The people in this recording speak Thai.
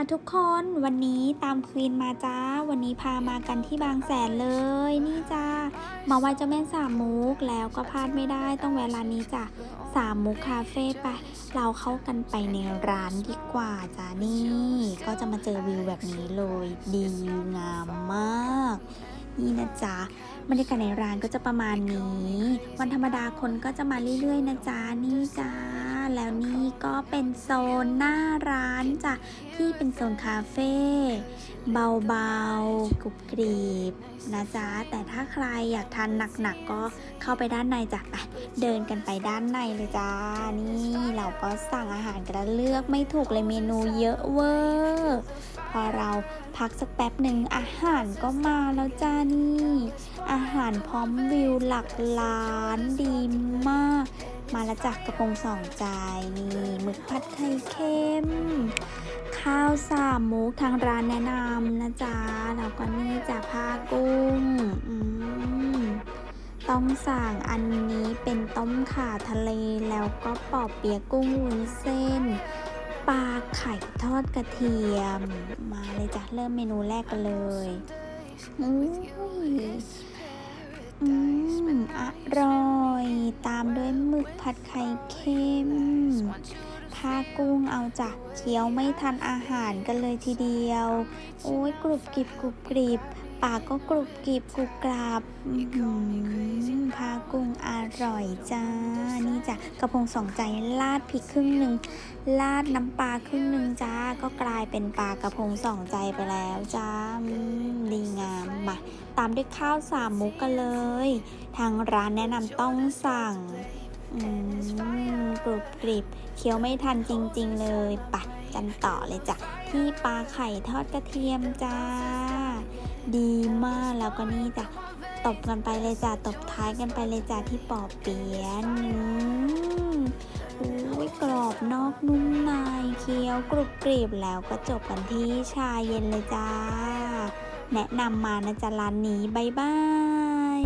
อะทุกคนวันนี้ตามควีนมาจ้า วันนี้พามากันที่บางแสนเลย นี่จ้ามาไหว้เจ้าแม่สามมุกแล้วก็พลาดไม่ได้ต้องแวะร้านนี้จ้ะสามมุกคาเฟ่ไป เราเข้ากันไปในร้านดีกว่าจ้านี่ ก็จะมาเจอวิวแบบนี้เลยดีงามมาก นี่นะจ๊ะบรรยากาศในร้านก็จะประมาณนี้ วันธรรมดาคนก็จะมาเรื่อยๆนะจ๊ะนี่จ้า แล้วนี่ก็เป็นโซนหน้าร้านจ้ะที่เป็นโซนคาเฟ่เบาๆกรุบกรีบนะจ๊ะแต่ถ้าใครอยากทานหนักๆก็เข้าไปด้านในจ้ะไปเดินกันไปด้านในเลยจ้านี่เราก็สั่งอาหารกันแล้วเลือกไม่ถูกเลยเมนูเยอะเวอร์พอเราพักสักแป๊บหนึ่งอาหารก็มาแล้วจ้านี่ อาหารพร้อมวิวหลักล้านดีมาก มาแล้วจากกระพงสองใจนี่หมึกผัดไข่เค็ม ข้าวสามมุกทางร้านแนะนำนะจ๊ะแล้วก็นี่จะผ้ากุ้งอืมต้องสั่งอันนี้เป็นต้มข่าทะเลแล้วก็ปอบเปียกกุ้งวุ้นเส้นปลาไข่ทอดกระเทียม มาเลยจ้ะเริ่มเมนูแรกกันเลยอุ้ย ผัดไข่เค็มผ้ากุ้งเอาจ้ะเคี้ยวไม่ทันอาหารกันเลยทีเดียว โอ้ยกรุบกริบกรุบกริบปากก็กรุบกริบกรุบกราบอื้อหือผ้ากุ้งอร่อยจ้า นี่จ้ะกระพงสองใจลาดพริกครึ่งหนึ่งลาดน้ำปลาครึ่งหนึ่งจ้า ก็กลายเป็นปลากระพงสองใจไปแล้วจ้าดีงามมาตามด้วยข้าวสามมุกกันเลย ทางร้านแนะนำต้องสั่ง กรุบกริบเคี้ยวไม่ทันจริง ๆ เลยไปะกันต่อเลยจ้ะ ที่ปลาไข่ทอดกระเทียมจ้า ดีมากแล้วก็นี่จ้ะ ตบกันไปเลยจ้ะ ตบท้ายกันไปเลยจ้ะ ที่ปอเปียะอืมอุ้ยกรอบนอกนุ่มในเคี้ยวกรุบกริบแล้วก็จบกันที่ชาเย็นเลยจ้า แนะนำมานะจ๊ะร้านนี้บายบาย